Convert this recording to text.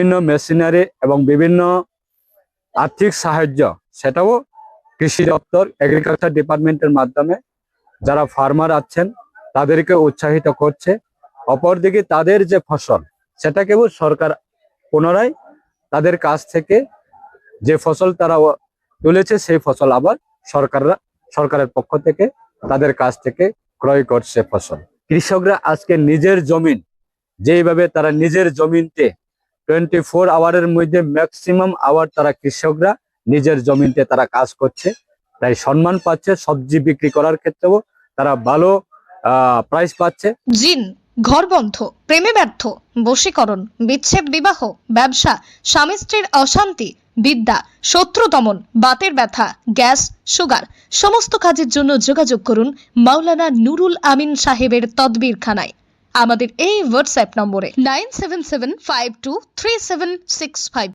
বিভিন্ন মেশিনারি এবং বিভিন্ন আর্থিক সাহায্য, সেটাও কৃষি দপ্তর এগ্রিকালচার ডিপার্টমেন্টের মাধ্যমে যারা ফার্মার আছেন, তাদেরকে উৎসাহিত করছে। অপরদিকে তাদের যে ফসল, সেটাকেও সরকার পুনরায় তাদের কাছ থেকে যে ফসল তারা তুলেছে, সেই ফসল আবার সরকাররা, সরকারের পক্ষ থেকে তাদের কাছ থেকে ক্রয় করছে ফসল। কৃষকরা আজকে নিজের জমিন, যেইভাবে তারা নিজের জমিনতে টোয়েন্টি ফোর আওয়ারের মধ্যে ম্যাক্সিমাম আওয়ার তারা কৃষকরা নিজের জমিনতে তারা কাজ করছে। তাই সম্মান পাচ্ছে, সবজি বিক্রি করার ক্ষেত্রেও তারা ভালো প্রাইস পাচ্ছে। জিন ঘরবন্ধ প্রেমে ব্যর্থ, বশীকরণ, বিচ্ছেদ বিবাহ, ব্যবসা, স্বামী স্ত্রীর অশান্তি, বিদ্যা, শত্রু দমন, বাতের ব্যথা, গ্যাস, সুগার, সমস্ত কাজের জন্য যোগাযোগ করুন মাওলানা নুরুল আমিন সাহেবের তদবিরখানায়। আমাদের এই হোয়াটসঅ্যাপ নম্বরে nine seven seven five two three seven six five